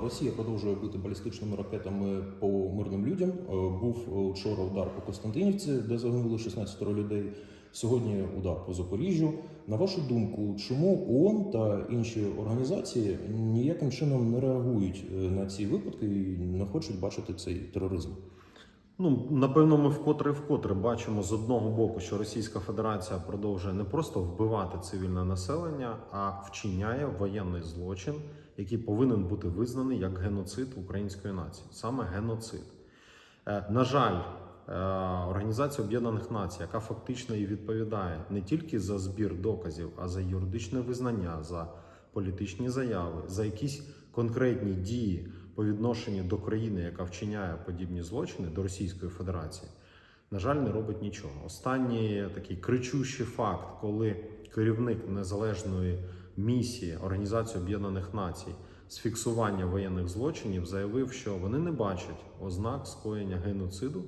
Росія продовжує бити балістичними ракетами по мирним людям. Е, Був вчора удар по Константинівці, де загинули 16 людей. Сьогодні удар по Запоріжжю. На вашу думку, чому ООН та інші організації ніяким чином не реагують е, на ці випадки і не хочуть бачити цей тероризм? Ну, напевно, ми вкотре вкотре бачимо з одного боку, що Російська Федерація продовжує не просто вбивати цивільне населення, а вчиняє воєнний злочин, який повинен бути визнаний як геноцид української нації, саме геноцид. Е, На жаль, е, Організація Об'єднаних Націй, яка фактично і відповідає не тільки за збір доказів, а за юридичне визнання, за політичні заяви, за якісь конкретні дії по відношенню до країни, яка вчиняє подібні злочини до Російської Федерації, на жаль, не робить нічого. Останній такий кричущий факт, коли керівник незалежної місії Організації Об'єднаних Націй з фіксування воєнних злочинів заявив, що вони не бачать ознак скоєння геноциду е,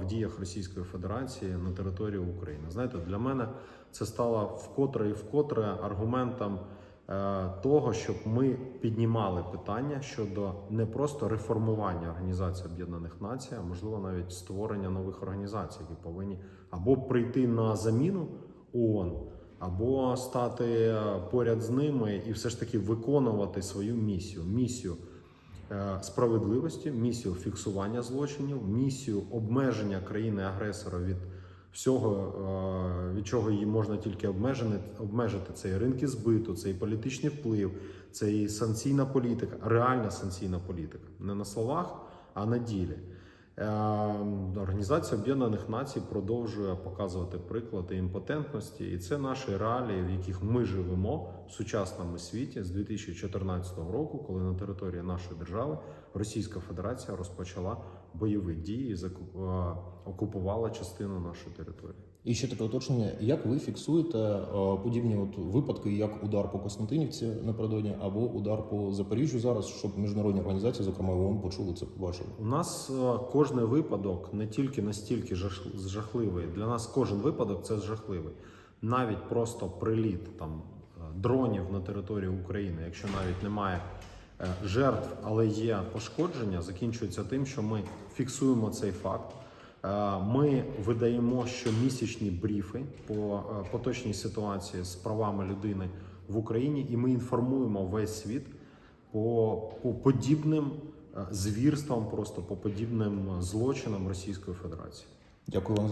в діях Російської Федерації на території України. Знаєте, для мене це стало вкотре і вкотре аргументом того, щоб ми піднімали питання щодо не просто реформування Організації Об'єднаних Націй, а можливо навіть створення нових організацій, які повинні або прийти на заміну ООН, або стати е, поряд з ними і все ж таки виконувати свою місію. Місію е, справедливості, місію фіксування злочинів, місію обмеження країни-агресора від всього, е, від чого її можна тільки обмежити, обмежити це і ринки збиту, це і політичний вплив, це і санкційна політика, реальна санкційна політика, не на словах, а на ділі. Е, Організація Об'єднаних Націй продовжує показувати приклади імпотентності, і це наші реалії, в яких ми живемо в сучасному світі з 2014 року, коли на території нашої держави Російська Федерація розпочала бойові дії окупувала частину нашої території. І ще таке уточнення: як ви фіксуєте подібні от випадки, як удар по Костянтинівці напередодні або удар по Запоріжжю зараз, щоб міжнародні організації, зокрема ООН, почули це, побачили? У нас кожний випадок не тільки настільки жахливий. Для нас кожен випадок це жахливий. Навіть просто приліт там дронів на територію України, якщо навіть немає жертв, але є пошкодження, закінчується тим, що ми фіксуємо цей факт. Е, Ми видаємо щомісячні бріфи по е, поточній ситуації з правами людини в Україні, і ми інформуємо весь світ по, по подібним е, звірствам, просто по подібним злочинам Російської Федерації. Дякую вам.